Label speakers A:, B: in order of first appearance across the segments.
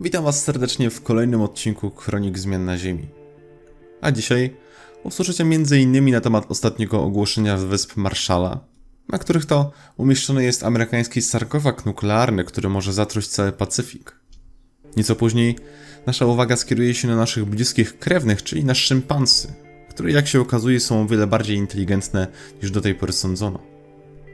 A: Witam Was serdecznie w kolejnym odcinku Kronik Zmian na Ziemi. A dzisiaj usłyszycie m.in. na temat ostatniego ogłoszenia wysp Marshalla, na których to umieszczony jest amerykański sarkofag nuklearny, który może zatruć cały Pacyfik. Nieco później nasza uwaga skieruje się na naszych bliskich krewnych, czyli na szympansy, które jak się okazuje są o wiele bardziej inteligentne niż do tej pory sądzono.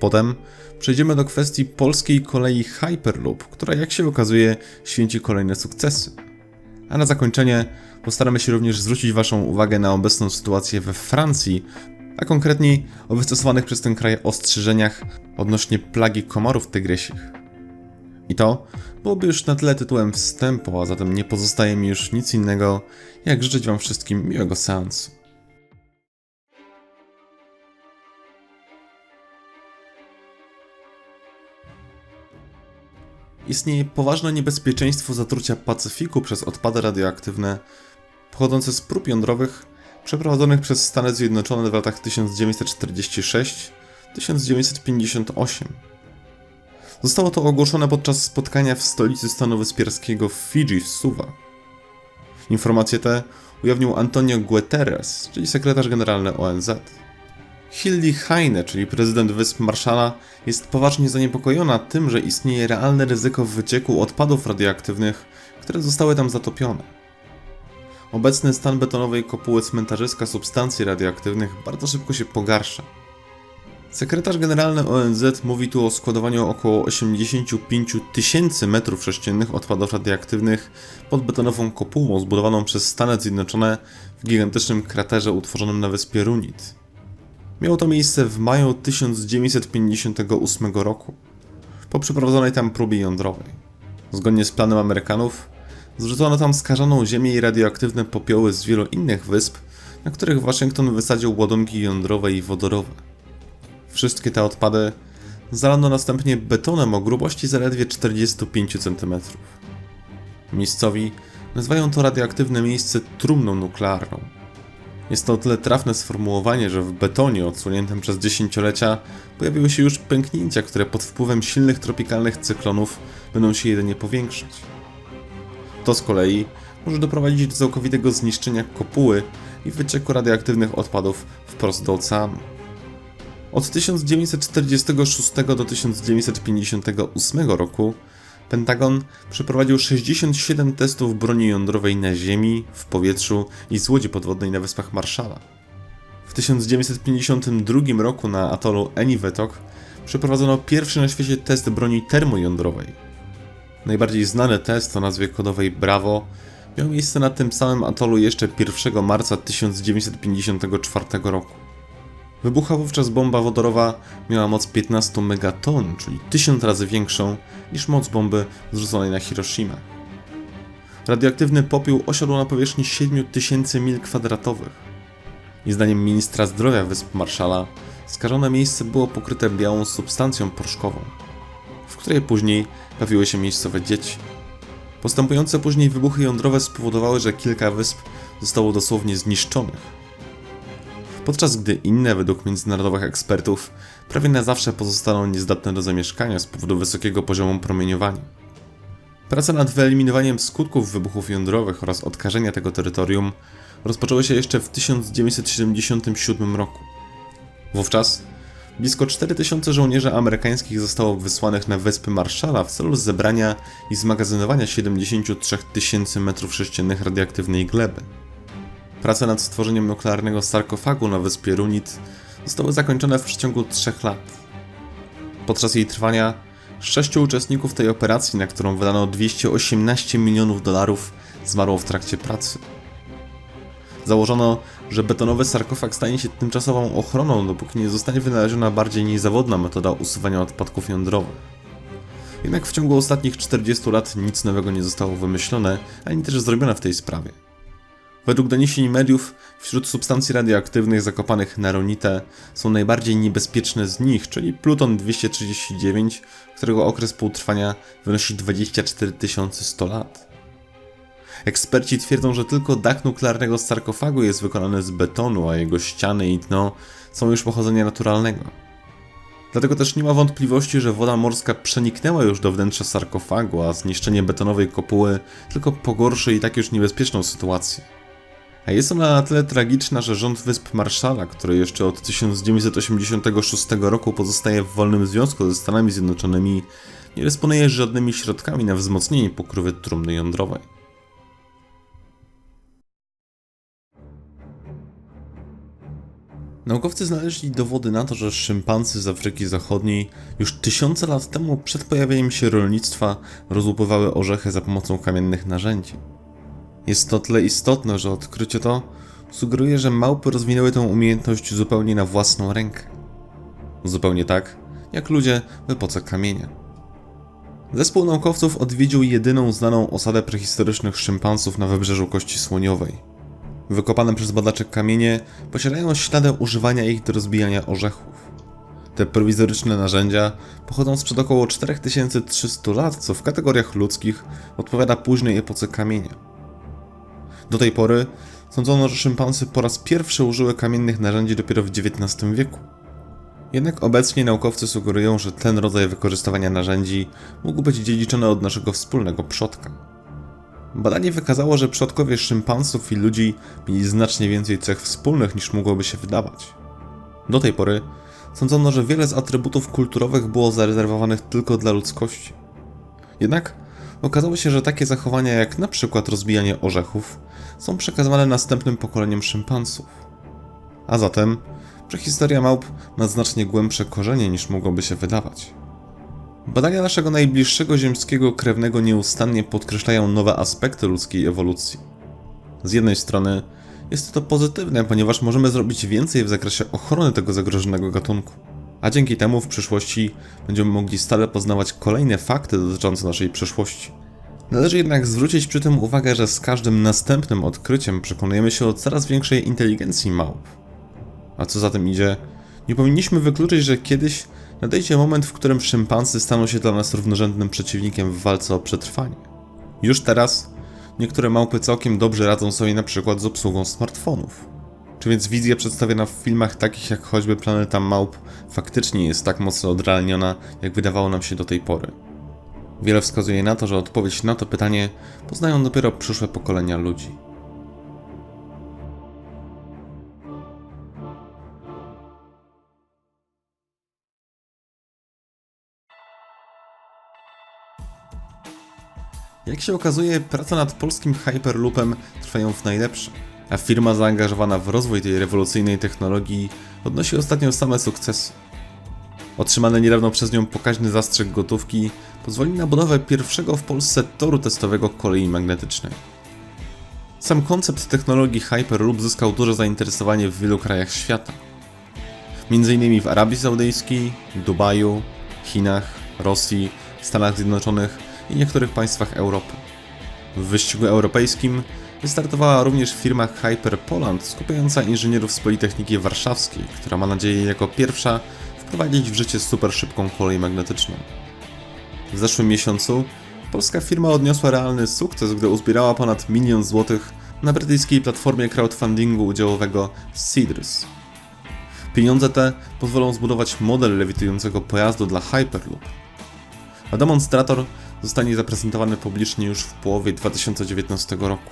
A: Potem przejdziemy do kwestii polskiej kolei Hyperloop, która jak się okazuje święci kolejne sukcesy. A na zakończenie postaramy się również zwrócić Waszą uwagę na obecną sytuację we Francji, a konkretniej o wystosowanych przez ten kraj ostrzeżeniach odnośnie plagi komorów tygrysich. I to byłoby już na tyle tytułem wstępu, a zatem nie pozostaje mi już nic innego, jak życzyć Wam wszystkim miłego seansu. Istnieje poważne niebezpieczeństwo zatrucia Pacyfiku przez odpady radioaktywne pochodzące z prób jądrowych przeprowadzonych przez Stany Zjednoczone w latach 1946-1958. Zostało to ogłoszone podczas spotkania w stolicy stanu wyspiarskiego w Fidżi w Suwa. Informacje te ujawnił Antonio Guterres, czyli sekretarz generalny ONZ. Hildy Heine, czyli prezydent Wysp Marszala, jest poważnie zaniepokojona tym, że istnieje realne ryzyko wycieku odpadów radioaktywnych, które zostały tam zatopione. Obecny stan betonowej kopuły cmentarzyska substancji radioaktywnych bardzo szybko się pogarsza. Sekretarz generalny ONZ mówi tu o składowaniu około 85 tysięcy metrów sześciennych odpadów radioaktywnych pod betonową kopułą zbudowaną przez Stany Zjednoczone w gigantycznym kraterze utworzonym na wyspie Runit. Miało to miejsce w maju 1958 roku, po przeprowadzonej tam próbie jądrowej. Zgodnie z planem Amerykanów, zrzucono tam skażoną ziemię i radioaktywne popioły z wielu innych wysp, na których Waszyngton wysadził ładunki jądrowe i wodorowe. Wszystkie te odpady zalano następnie betonem o grubości zaledwie 45 cm. Miejscowi nazywają to radioaktywne miejsce trumną nuklearną. Jest to o tyle trafne sformułowanie, że w betonie odsłoniętym przez dziesięciolecia pojawiły się już pęknięcia, które pod wpływem silnych tropikalnych cyklonów będą się jedynie powiększać. To z kolei może doprowadzić do całkowitego zniszczenia kopuły i wycieku radioaktywnych odpadów wprost do oceanu. Od 1946 do 1958 roku Pentagon przeprowadził 67 testów broni jądrowej na ziemi, w powietrzu i z łodzi podwodnej na wyspach Marshalla. W 1952 roku na atolu Eniwetok przeprowadzono pierwszy na świecie test broni termojądrowej. Najbardziej znany test o nazwie kodowej Bravo miał miejsce na tym samym atolu jeszcze 1 marca 1954 roku. Wybuchła wówczas bomba wodorowa, miała moc 15 megaton, czyli 1000 razy większą niż moc bomby zrzuconej na Hiroshima. Radioaktywny popiół osiadł na powierzchni 7000 mil kwadratowych. I zdaniem ministra zdrowia Wysp Marszala, skażone miejsce było pokryte białą substancją proszkową, w której później bawiły się miejscowe dzieci. Postępujące później wybuchy jądrowe spowodowały, że kilka wysp zostało dosłownie zniszczonych podczas gdy inne, według międzynarodowych ekspertów, prawie na zawsze pozostaną niezdatne do zamieszkania z powodu wysokiego poziomu promieniowania. Prace nad wyeliminowaniem skutków wybuchów jądrowych oraz odkażenia tego terytorium rozpoczęły się jeszcze w 1977 roku. Wówczas blisko 4000 żołnierzy amerykańskich zostało wysłanych na wyspy Marshalla w celu zebrania i zmagazynowania 73 tysięcy m3 radioaktywnej gleby. Prace nad stworzeniem nuklearnego sarkofagu na wyspie Runit zostały zakończone w przeciągu trzech lat. Podczas jej trwania sześciu uczestników tej operacji, na którą wydano 218 milionów dolarów, zmarło w trakcie pracy. Założono, że betonowy sarkofag stanie się tymczasową ochroną, dopóki nie zostanie wynaleziona bardziej niezawodna metoda usuwania odpadków jądrowych. Jednak w ciągu ostatnich 40 lat nic nowego nie zostało wymyślone, ani też zrobione w tej sprawie. Według doniesień mediów, wśród substancji radioaktywnych zakopanych na Ronitę są najbardziej niebezpieczne z nich, czyli pluton 239, którego okres półtrwania wynosi 24 100 lat. Eksperci twierdzą, że tylko dach nuklearnego sarkofagu jest wykonany z betonu, a jego ściany i dno są już pochodzenia naturalnego. Dlatego też nie ma wątpliwości, że woda morska przeniknęła już do wnętrza sarkofagu, a zniszczenie betonowej kopuły tylko pogorszy i tak już niebezpieczną sytuację. A jest ona na tyle tragiczna, że rząd Wysp Marszala, który jeszcze od 1986 roku pozostaje w wolnym związku ze Stanami Zjednoczonymi, nie dysponuje żadnymi środkami na wzmocnienie pokrywy trumny jądrowej. Naukowcy znaleźli dowody na to, że szympansy z Afryki Zachodniej już tysiące lat temu przed pojawieniem się rolnictwa rozłupywały orzechy za pomocą kamiennych narzędzi. Jest to tyle istotne, że odkrycie to sugeruje, że małpy rozwinęły tę umiejętność zupełnie na własną rękę. Zupełnie tak, jak ludzie w epoce kamienia. Zespół naukowców odwiedził jedyną znaną osadę prehistorycznych szympansów na wybrzeżu Kości Słoniowej. Wykopane przez badaczy kamienie posiadają ślady używania ich do rozbijania orzechów. Te prowizoryczne narzędzia pochodzą sprzed około 4300 lat, co w kategoriach ludzkich odpowiada późnej epoce kamienia. Do tej pory sądzono, że szympansy po raz pierwszy użyły kamiennych narzędzi dopiero w XIX wieku. Jednak obecnie naukowcy sugerują, że ten rodzaj wykorzystywania narzędzi mógł być dziedziczony od naszego wspólnego przodka. Badanie wykazało, że przodkowie szympansów i ludzi mieli znacznie więcej cech wspólnych niż mogłoby się wydawać. Do tej pory sądzono, że wiele z atrybutów kulturowych było zarezerwowanych tylko dla ludzkości. Jednak okazało się, że takie zachowania jak na przykład rozbijanie orzechów są przekazywane następnym pokoleniom szympansów. A zatem prehistoria małp ma znacznie głębsze korzenie niż mogłoby się wydawać. Badania naszego najbliższego ziemskiego krewnego nieustannie podkreślają nowe aspekty ludzkiej ewolucji. Z jednej strony jest to pozytywne, ponieważ możemy zrobić więcej w zakresie ochrony tego zagrożonego gatunku, a dzięki temu w przyszłości będziemy mogli stale poznawać kolejne fakty dotyczące naszej przeszłości. Należy jednak zwrócić przy tym uwagę, że z każdym następnym odkryciem przekonujemy się o coraz większej inteligencji małp. A co za tym idzie, nie powinniśmy wykluczyć, że kiedyś nadejdzie moment, w którym szympansy staną się dla nas równorzędnym przeciwnikiem w walce o przetrwanie. Już teraz niektóre małpy całkiem dobrze radzą sobie na przykład z obsługą smartfonów. Czy więc wizja przedstawiona w filmach takich jak choćby Planeta Małp faktycznie jest tak mocno odrealniona, jak wydawało nam się do tej pory? Wiele wskazuje na to, że odpowiedź na to pytanie poznają dopiero przyszłe pokolenia ludzi. Jak się okazuje, prace nad polskim Hyperloopem trwają w najlepsze, a firma zaangażowana w rozwój tej rewolucyjnej technologii odnosi ostatnio same sukcesy. Otrzymany niedawno przez nią pokaźny zastrzyk gotówki pozwoli na budowę pierwszego w Polsce toru testowego kolei magnetycznej. Sam koncept technologii Hyperloop zyskał duże zainteresowanie w wielu krajach świata. Między innymi w Arabii Saudyjskiej, Dubaju, Chinach, Rosji, Stanach Zjednoczonych i niektórych państwach Europy. W wyścigu europejskim wystartowała również firma Hyper Poland skupiająca inżynierów z Politechniki Warszawskiej, która ma nadzieję jako pierwsza wprowadzić w życie super szybką kolej magnetyczną. W zeszłym miesiącu polska firma odniosła realny sukces, gdy uzbierała ponad milion złotych na brytyjskiej platformie crowdfundingu udziałowego Cedrus. Pieniądze te pozwolą zbudować model lewitującego pojazdu dla Hyperloop. A demonstrator zostanie zaprezentowany publicznie już w połowie 2019 roku.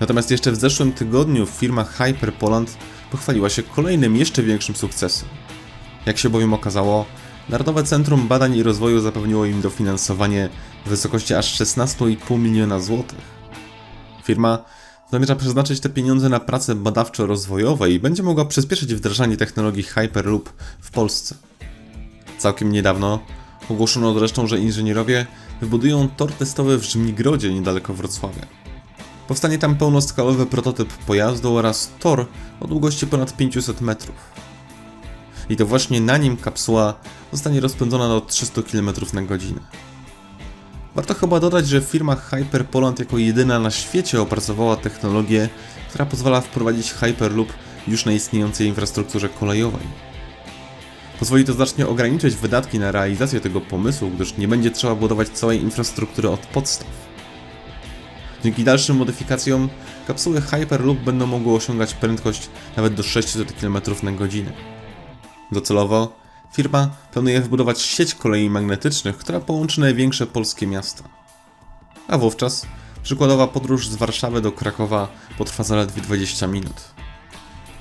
A: Natomiast jeszcze w zeszłym tygodniu firma Hyper Poland pochwaliła się kolejnym, jeszcze większym sukcesem. Jak się bowiem okazało, Narodowe Centrum Badań i Rozwoju zapewniło im dofinansowanie w wysokości aż 16,5 miliona złotych. Firma zamierza przeznaczyć te pieniądze na prace badawczo-rozwojowe i będzie mogła przyspieszyć wdrażanie technologii Hyperloop w Polsce. Całkiem niedawno ogłoszono zresztą, że inżynierowie wybudują tor testowy w Żmigrodzie niedaleko Wrocławia. Powstanie tam pełnoskalowy prototyp pojazdu oraz tor o długości ponad 500 metrów. I to właśnie na nim kapsuła zostanie rozpędzona do 300 km na godzinę. Warto chyba dodać, że firma Hyper Poland jako jedyna na świecie opracowała technologię, która pozwala wprowadzić Hyperloop już na istniejącej infrastrukturze kolejowej. Pozwoli to znacznie ograniczyć wydatki na realizację tego pomysłu, gdyż nie będzie trzeba budować całej infrastruktury od podstaw. Dzięki dalszym modyfikacjom kapsuły Hyperloop będą mogły osiągać prędkość nawet do 600 km na godzinę. Docelowo firma planuje wybudować sieć kolei magnetycznych, która połączy największe polskie miasta. A wówczas przykładowa podróż z Warszawy do Krakowa potrwa zaledwie 20 minut.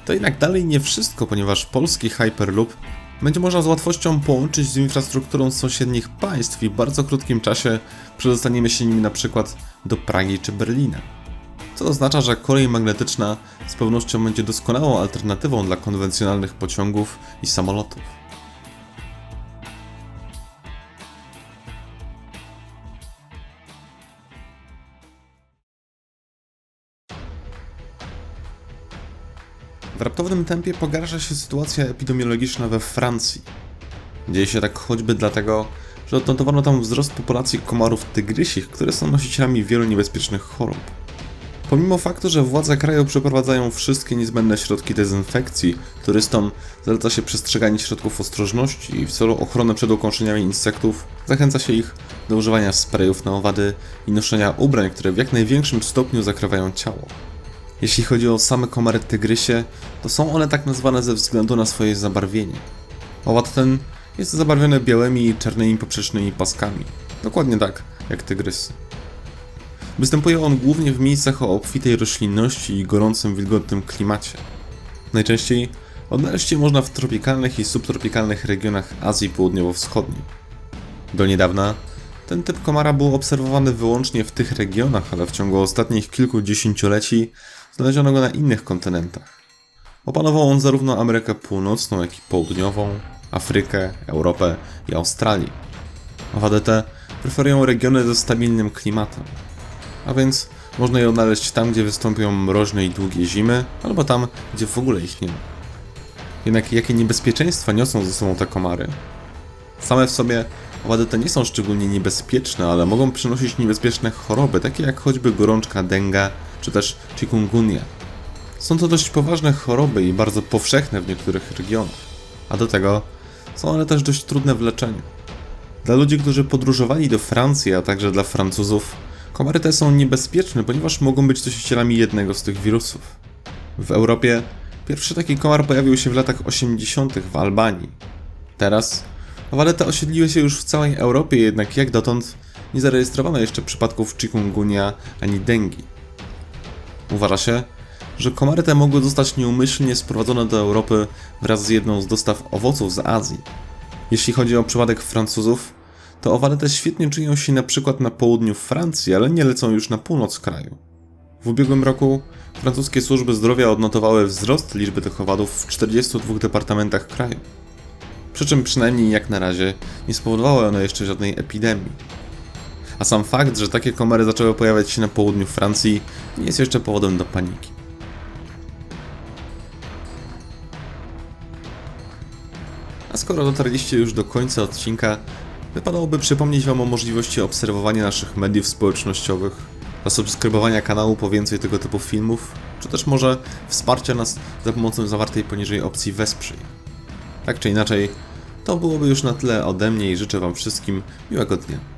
A: To jednak dalej nie wszystko, ponieważ polski Hyperloop będzie można z łatwością połączyć z infrastrukturą sąsiednich państw i w bardzo krótkim czasie przedostaniemy się nimi na przykład do Pragi czy Berlina. Co oznacza, że kolej magnetyczna z pewnością będzie doskonałą alternatywą dla konwencjonalnych pociągów i samolotów. W raptownym tempie pogarsza się sytuacja epidemiologiczna we Francji. Dzieje się tak choćby dlatego, że odnotowano tam wzrost populacji komarów tygrysich, które są nosicielami wielu niebezpiecznych chorób. Pomimo faktu, że władze kraju przeprowadzają wszystkie niezbędne środki dezynfekcji, turystom zaleca się przestrzeganie środków ostrożności i w celu ochrony przed ukąszeniami insektów zachęca się ich do używania sprayów na owady i noszenia ubrań, które w jak największym stopniu zakrywają ciało. Jeśli chodzi o same komary tygrysie, to są one tak nazwane ze względu na swoje zabarwienie. Owad ten jest zabarwiony białymi i czarnymi poprzecznymi paskami, dokładnie tak jak tygrysy. Występuje on głównie w miejscach o obfitej roślinności i gorącym, wilgotnym klimacie. Najczęściej odnaleźć je można w tropikalnych i subtropikalnych regionach Azji Południowo-Wschodniej. Do niedawna ten typ komara był obserwowany wyłącznie w tych regionach, ale w ciągu ostatnich kilku dziesięcioleci znaleziono go na innych kontynentach. Opanował on zarówno Amerykę Północną, jak i Południową, Afrykę, Europę i Australię. Owady te preferują regiony ze stabilnym klimatem, a więc można je odnaleźć tam, gdzie wystąpią mroźne i długie zimy, albo tam, gdzie w ogóle ich nie ma. Jednak jakie niebezpieczeństwa niosą ze sobą te komary? Same w sobie owady te nie są szczególnie niebezpieczne, ale mogą przynosić niebezpieczne choroby, takie jak choćby gorączka dengue czy też chikungunya. Są to dość poważne choroby i bardzo powszechne w niektórych regionach, a do tego są one też dość trudne w leczeniu. Dla ludzi, którzy podróżowali do Francji, a także dla Francuzów, komary te są niebezpieczne, ponieważ mogą być nosicielami jednego z tych wirusów. W Europie pierwszy taki komar pojawił się w latach 80. w Albanii. Teraz owady te osiedliły się już w całej Europie, jednak jak dotąd nie zarejestrowano jeszcze przypadków chikungunya ani dengi. Uważa się, że komary te mogły zostać nieumyślnie sprowadzone do Europy wraz z jedną z dostaw owoców z Azji. Jeśli chodzi o przypadek Francuzów, to owady te świetnie czują się na przykład na południu Francji, ale nie lecą już na północ kraju. W ubiegłym roku francuskie służby zdrowia odnotowały wzrost liczby tych owadów w 42 departamentach kraju. Przy czym przynajmniej jak na razie nie spowodowały one jeszcze żadnej epidemii. A sam fakt, że takie komary zaczęły pojawiać się na południu Francji, nie jest jeszcze powodem do paniki. A skoro dotarliście już do końca odcinka, wypadałoby przypomnieć Wam o możliwości obserwowania naszych mediów społecznościowych, zasubskrybowania kanału po więcej tego typu filmów, czy też może wsparcia nas za pomocą zawartej poniżej opcji Wesprzyj. Tak czy inaczej, to byłoby już na tyle ode mnie i życzę Wam wszystkim miłego dnia.